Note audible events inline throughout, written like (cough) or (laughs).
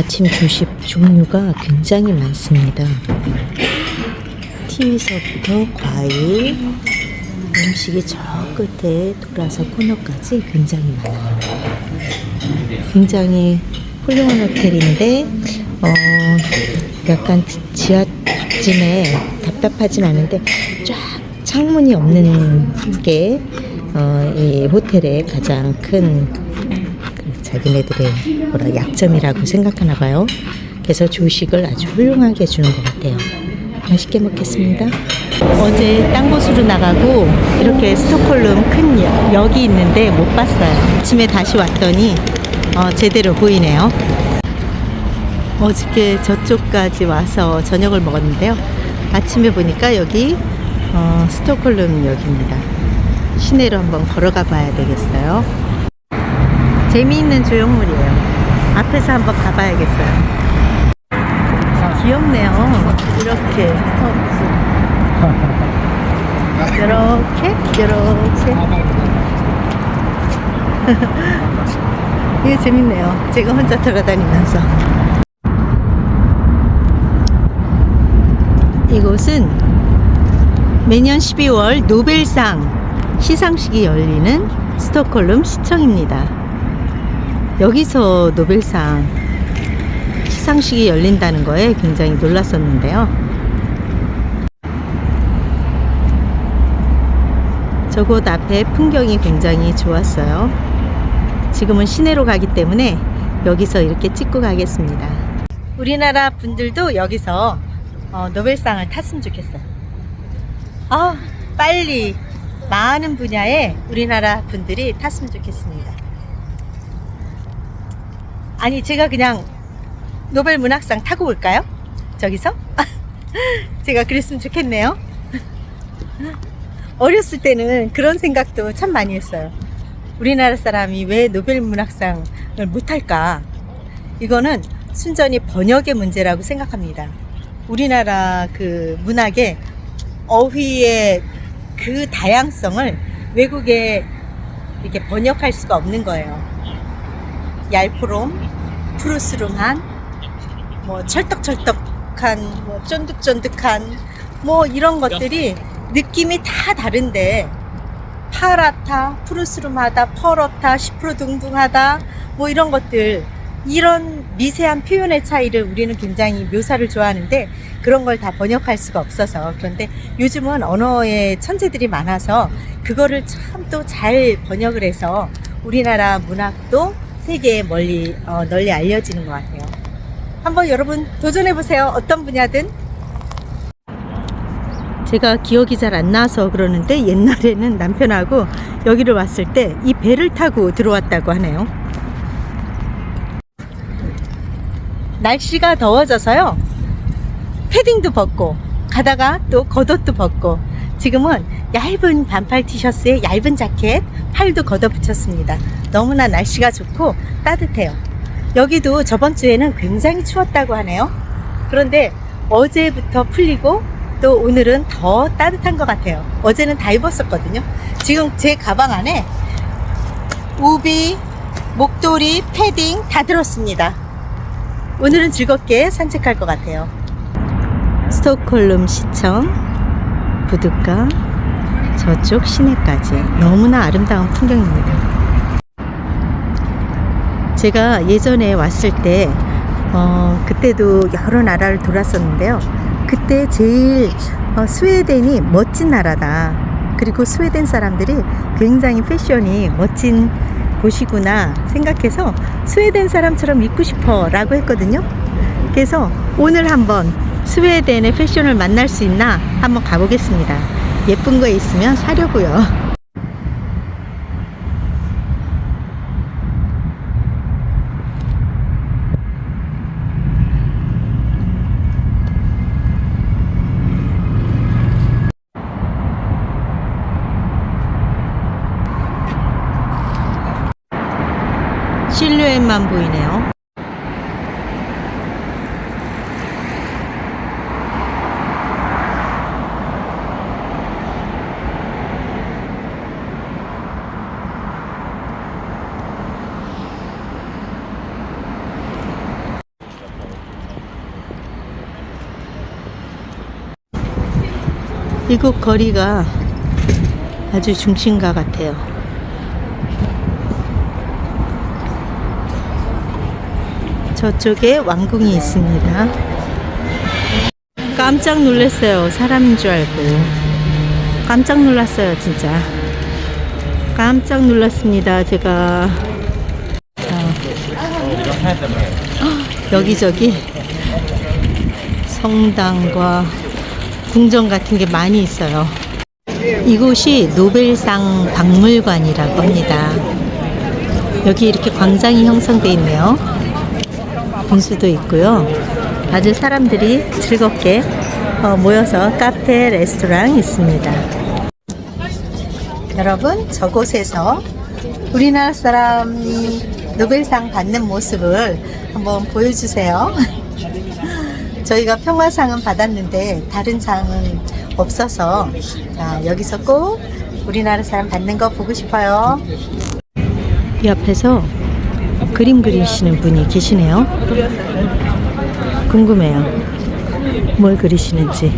아침 조식 종류가 굉장히 많습니다. 티위서부터 과일, 음식이 저 끝에 돌아서 코너까지 굉장히 많아요. 굉장히 훌륭한 호텔인데, 어, 약간 지하쯤에 답답하진 않은데, 쫙 창문이 없는 게, 어, 이 호텔의 가장 큰그 자기네들의 뭐라 약점이라고 생각하나 봐요. 그래서 조식을 아주 훌륭하게 주는 것 같아요. 맛있게 먹겠습니다. 어제 딴 곳으로 나가고 이렇게 스톡홀름 큰 역- 역이 있는데 못 봤어요. 아침에 다시 왔더니 어, 제대로 보이네요. 어저께 저쪽까지 와서 저녁을 먹었는데요. 아침에 보니까 여기 어, 스톡홀름 역입니다. 시내로 한번 걸어가 봐야 되겠어요. 재미있는 조형물이에요. 앞에서 한번 가봐야겠어요. 귀엽네요. 이렇게. (laughs) 이렇게, 이렇게. (laughs) 이게 재밌네요. 제가 혼자 돌아다니면서. 이곳은 매년 12월 노벨상 시상식이 열리는 스톡홀름 시청입니다. 여기서 노벨상 시상식이 열린다는 거에 굉장히 놀랐었는데요. 저곳 앞에 풍경이 굉장히 좋았어요. 지금은 시내로 가기 때문에 여기서 이렇게 찍고 가겠습니다. 우리나라 분들도 여기서 어, 노벨상을 탔으면 좋겠어요. 아, 빨리 많은 분야에 우리나라 분들이 탔으면 좋겠습니다. 아니, 제가 그냥 노벨 문학상 타고 올까요? 저기서? (laughs) 제가 그랬으면 좋겠네요. (laughs) 어렸을 때는 그런 생각도 참 많이 했어요. 우리나라 사람이 왜 노벨 문학상을 못할까? 이거는 순전히 번역의 문제라고 생각합니다. 우리나라 그 문학의 어휘의 그 다양성을 외국에 이렇게 번역할 수가 없는 거예요. 얄포롬, 푸르스름한, 뭐 철떡철떡한, 뭐 쫀득쫀득한, 뭐 이런 것들이 느낌이 다 다른데 파랗다, 푸르스름하다, 퍼렇다, 시프로둥둥하다, 뭐 이런 것들 이런 미세한 표현의 차이를 우리는 굉장히 묘사를 좋아하는데 그런 걸 다 번역할 수가 없어서 그런데 요즘은 언어의 천재들이 많아서 그거를 참 또 잘 번역을 해서 우리나라 문학도 세계에 멀리 어, 널리 알려지는 것 같아요. 한번 여러분 도전해 보세요. 어떤 분야든. 제가 기억이 잘 안 나서 그러는데 옛날에는 남편하고 여기를 왔을 때 이 배를 타고 들어왔다고 하네요. 날씨가 더워져서요. 패딩도 벗고 가다가 또 겉옷도 벗고 지금은 얇은 반팔 티셔츠에 얇은 자켓 팔도 걷어 붙였습니다. 너무나 날씨가 좋고 따뜻해요. 여기도 저번 주에는 굉장히 추웠다고 하네요. 그런데 어제부터 풀리고 또 오늘은 더 따뜻한 것 같아요. 어제는 다 입었었거든요. 지금 제 가방 안에 우비, 목도리, 패딩 다 들었습니다. 오늘은 즐겁게 산책할 것 같아요. 스톡홀름 시청, 부둣가, 저쪽 시내까지 너무나 아름다운 풍경입니다. 제가 예전에 왔을 때, 어, 그때도 여러 나라를 돌았었는데요. 그때 제일 어, 스웨덴이 멋진 나라다. 그리고 스웨덴 사람들이 굉장히 패션이 멋진 곳이구나 생각해서 스웨덴 사람처럼 입고 싶어 라고 했거든요. 그래서 오늘 한번 스웨덴의 패션을 만날 수 있나 한번 가보겠습니다. 예쁜 거 있으면 사려고요. 실루엣만 보이네요. 이곳 거리가 아주 중심가 같아요. 저쪽에 왕궁이 있습니다. 깜짝 놀랐어요. 사람인 줄 알고. 깜짝 놀랐어요, 진짜. 깜짝 놀랐습니다, 제가. 자, 여기저기 성당과 궁전 같은 게 많이 있어요. 이곳이 노벨상 박물관이라고 합니다. 여기 이렇게 광장이 형성되어 있네요. 분수도 있고요. 아주 사람들이 즐겁게 어, 모여서 카페, 레스토랑 있습니다. 여러분, 저곳에서 우리나라 사람이 노벨상 받는 모습을 한번 보여주세요. (laughs) 저희가 평화상은 받았는데 다른 상은 없어서 자, 여기서 꼭 우리나라 사람 받는 거 보고 싶어요. 이 앞에서 그림 그리시는 분이 계시네요. 궁금해요. 뭘 그리시는지.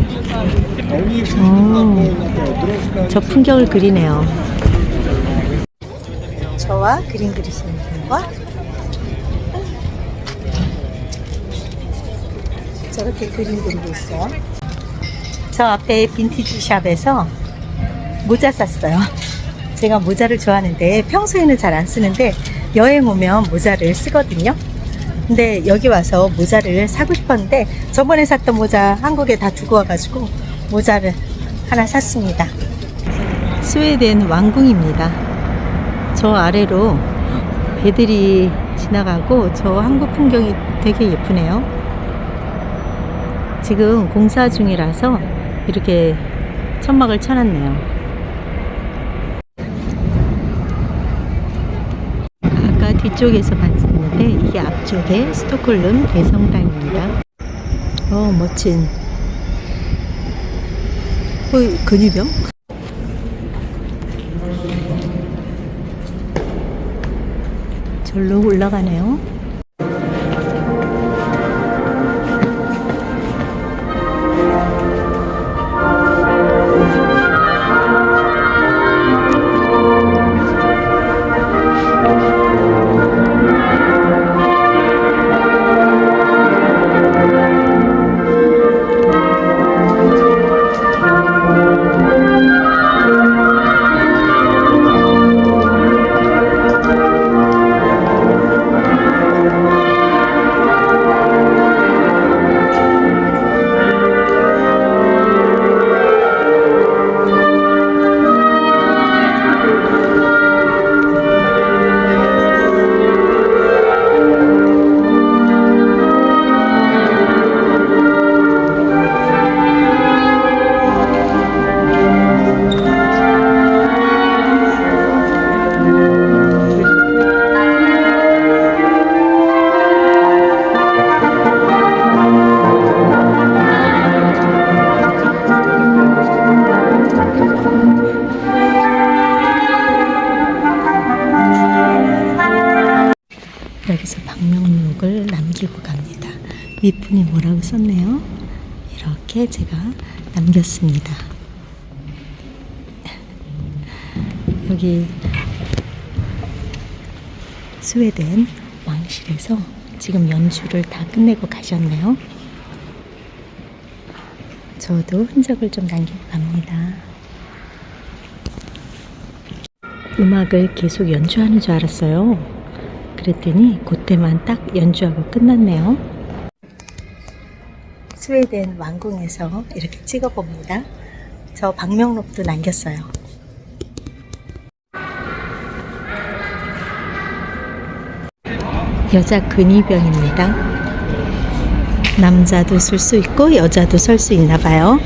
오, 저 풍경을 그리네요. 저와 그림 그리시는 분과 저렇게 그림 그리고 있어요. 저 앞에 빈티지 샵에서 모자 샀어요. 제가 모자를 좋아하는데 평소에는 잘 안 쓰는데 여행 오면 모자를 쓰거든요. 근데 여기 와서 모자를 사고 싶었는데 저번에 샀던 모자 한국에 다 두고 와가지고 모자를 하나 샀습니다. 스웨덴 왕궁입니다. 저 아래로 배들이 지나가고 저 한국 풍경이 되게 예쁘네요. 지금 공사 중이라서 이렇게 천막을 쳐놨네요. 아까 뒤쪽에서 봤었는데 이게 앞쪽에 스톡홀름 대성당입니다. 어 멋진. 어 근위병? 절로 올라가네요. 남기고 갑니다. 윗분이 뭐라고 썼네요. 이렇게 제가 남겼습니다. (laughs) 여기 스웨덴 왕실에서 지금 연주를 다 끝내고 가셨네요. 저도 흔적을 좀 남기고 갑니다. 음악을 계속 연주하는 줄 알았어요. 그랬더니 그때만 딱 연주하고 끝났네요. 스웨덴 왕궁에서 이렇게 찍어봅니다. 저 방명록도 남겼어요. 여자 근위병입니다. 남자도 쓸 수 있고 여자도 설 수 있나 봐요.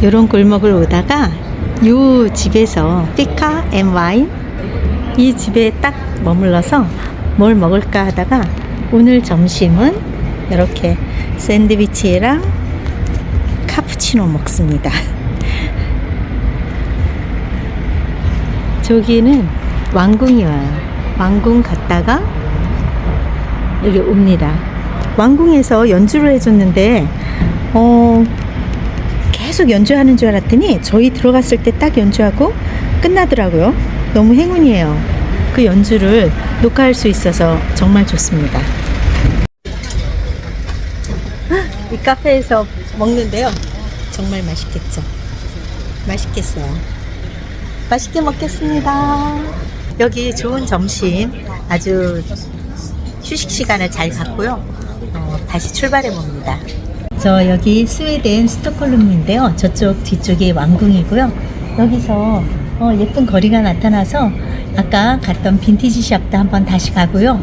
이런 골목을 오다가 이 집에서 피카 앤 와인 이 집에 딱 머물러서 뭘 먹을까 하다가 오늘 점심은 이렇게 샌드위치랑 카푸치노 먹습니다. (laughs) 저기는 왕궁이 와요. 왕궁 갔다가 여기 옵니다. 왕궁에서 연주를 해줬는데, 어, 계속 연주하는 줄 알았더니 저희 들어갔을 때 딱 연주하고 끝나더라고요. 너무 행운이에요. 그 연주를 녹화할 수 있어서 정말 좋습니다. 이 카페에서 먹는데요. 정말 맛있겠죠. 맛있겠어요. 맛있게 먹겠습니다. 여기 좋은 점심 아주 휴식 시간을 잘 갖고요. 어, 다시 출발해 봅니다. 저 여기 스웨덴 스톡홀름인데요. 저쪽 뒤쪽이 왕궁이고요. 여기서 어, 예쁜 거리가 나타나서 아까 갔던 빈티지 샵도 한번 다시 가고요.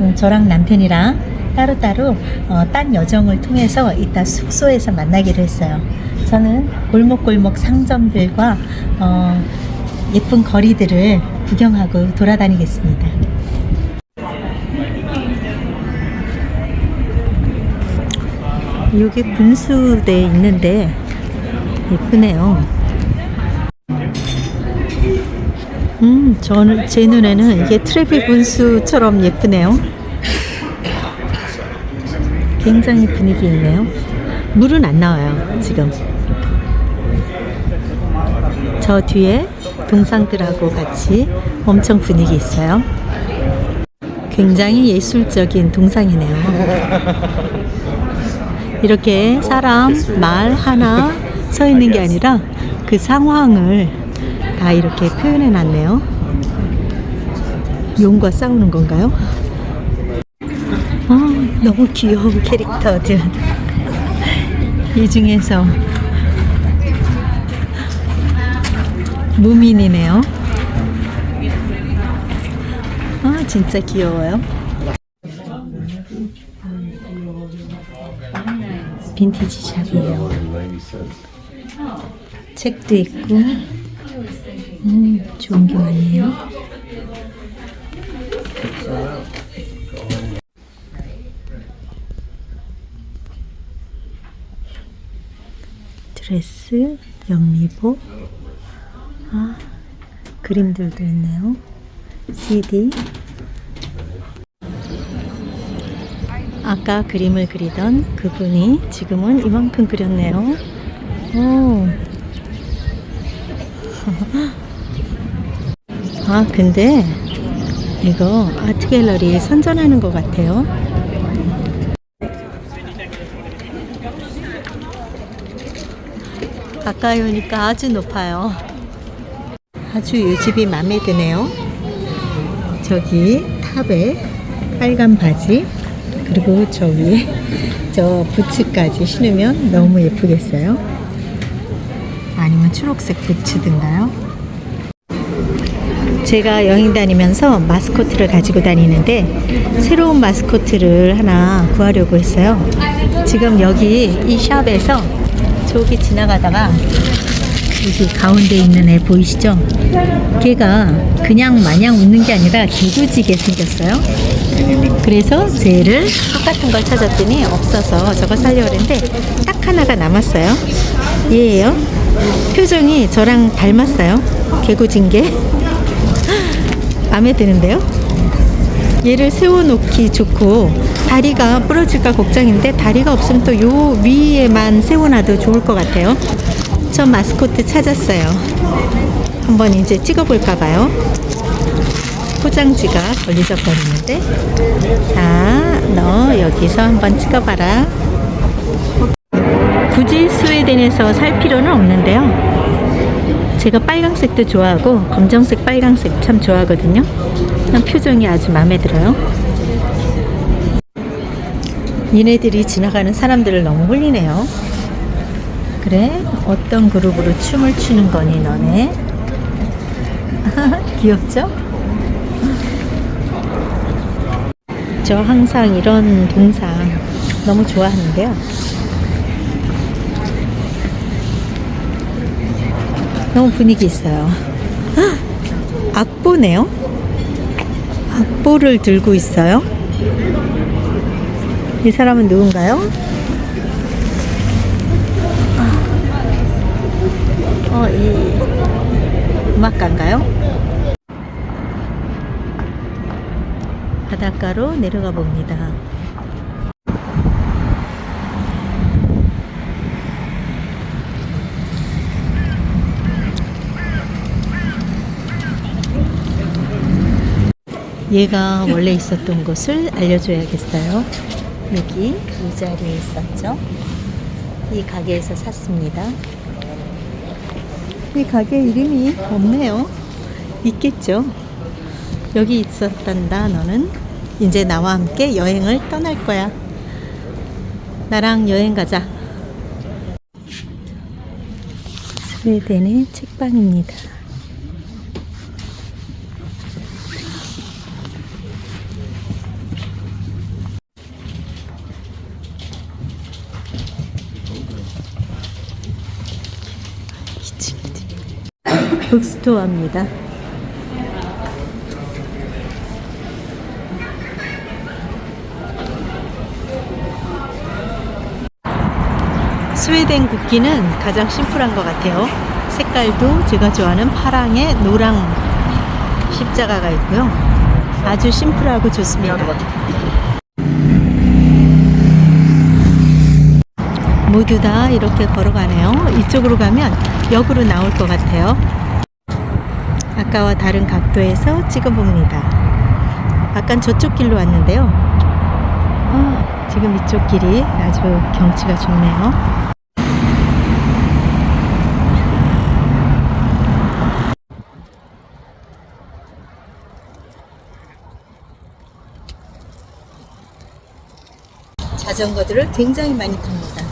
음, 저랑 남편이랑 따로따로 어, 딴 여정을 통해서 이따 숙소에서 만나기로 했어요. 저는 골목골목 상점들과 어, 예쁜 거리들을 구경하고 돌아다니겠습니다. 여기 분수대 있는데 예쁘네요. 음, 저는 제 눈에는 이게 트래픽 분수처럼 예쁘네요. 굉장히 분위기 있네요. 물은 안 나와요, 지금. 저 뒤에 동상들하고 같이 엄청 분위기 있어요. 굉장히 예술적인 동상이네요. (laughs) 이렇게 사람, 말 하나 서 있는 게 아니라 그 상황을 다 이렇게 표현해 놨네요. 용과 싸우는 건가요? 아, 너무 귀여운 캐릭터들. 이 중에서 무민이네요. 아, 진짜 귀여워요. 빈티지 샵이에요. 책도 있고, 음, 좋은 게 많네요. 드레스, 연미복, 아, 그림들도 있네요. CD. 아까 그림을 그리던 그분이 지금은 이만큼 그렸네요. 오. (laughs) 아, 근데 이거 아트 갤러리 선전하는 것 같아요. 가까이 오니까 아주 높아요. 아주 이 집이 마음에 드네요. 저기 탑에 빨간 바지 그리고 저 위에 (laughs) 저 부츠까지 신으면 너무 예쁘겠어요. 아니면 초록색 부츠든가요? 제가 여행 다니면서 마스코트를 가지고 다니는데 새로운 마스코트를 하나 구하려고 했어요. 지금 여기 이 샵에서 저기 지나가다가 여기 가운데 있는 애 보이시죠? 걔가 그냥 마냥 웃는 게 아니라 개구지게 생겼어요. 그래서 쟤를 똑같은 걸 찾았더니 없어서 저거 살려고 했는데 딱 하나가 남았어요. 얘예요. 표정이 저랑 닮았어요. 개구진 게. (laughs) 마음에 드는데요? 얘를 세워놓기 좋고 다리가 부러질까 걱정인데 다리가 없으면 또 요 위에만 세워놔도 좋을 것 같아요. 저 마스코트 찾았어요. 한번 이제 찍어볼까 봐요. 포장지가 걸리적거리는데 자, 너 여기서 한번 찍어봐라. 굳이 스웨덴에서 살 필요는 없는데요. 제가 빨강색도 좋아하고 검정색 빨강색 참 좋아하거든요. 표정이 아주 마음에 들어요. 얘네들이 지나가는 사람들을 너무 홀리네요. 그래? 어떤 그룹으로 춤을 추는 거니 너네? (laughs) 귀엽죠? 저 항상 이런 동상 너무 좋아하는데요. 너무 분위기 있어요. 헉! (gasps) 악보네요? 악보를 들고 있어요? 이 사람은 누군가요? 이 음악가인가요? 바닷가로 내려가 봅니다. 얘가 원래 있었던 곳을 알려줘야겠어요. 여기 이 자리에 있었죠. 이 가게에서 샀습니다. 이 가게 이름이 없네요. 있겠죠. 여기 있었단다, 너는. 이제 나와 함께 여행을 떠날 거야. 나랑 여행 가자. 스웨덴의 책방입니다. 북스토어입니다. 스웨덴 국기는 가장 심플한 것 같아요. 색깔도 제가 좋아하는 파랑에 노랑 십자가가 있고요. 아주 심플하고 좋습니다. 모두 다 이렇게 걸어가네요. 이쪽으로 가면 역으로 나올 것 같아요. 아까와 다른 각도에서 찍어봅니다. 아깐 저쪽 길로 왔는데요. 아, 지금 이쪽 길이 아주 경치가 좋네요. 자전거들을 굉장히 많이 탑니다.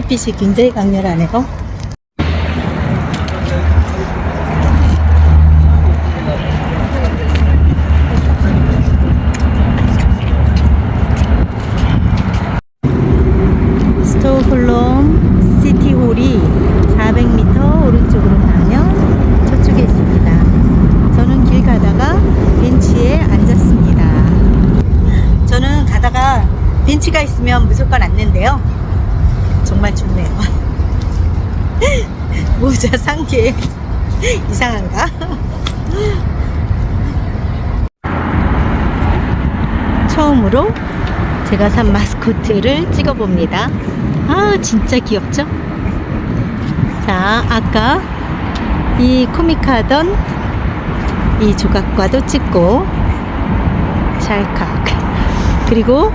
햇빛이 굉장히 강렬하네요. 스톡홀름 시티홀이 400m 오른쪽으로 가면 저쪽에 있습니다. 저는 길 가다가 벤치에 앉았습니다. 저는 가다가 벤치가 있으면 무조건 앉는데요. 정말 좋네요. 모자 상계 (laughs) 이상한가? 처음으로 제가 산 마스코트를 찍어봅니다. 아, 진짜 귀엽죠? 자, 아까 이 코믹하던 이 조각과도 찍고 찰칵 그리고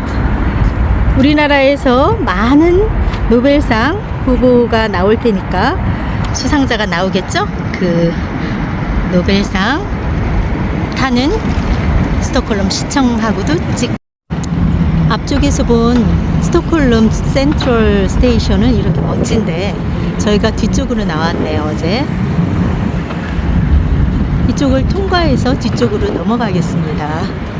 우리나라에서 많은 노벨상 후보가 나올 테니까 수상자가 나오겠죠? 그 노벨상 타는 스톡홀름 시청하고도 찍 앞쪽에서 본 스톡홀름 센트럴 스테이션은 이렇게 멋진데 저희가 뒤쪽으로 나왔네요 어제 이쪽을 통과해서 뒤쪽으로 넘어가겠습니다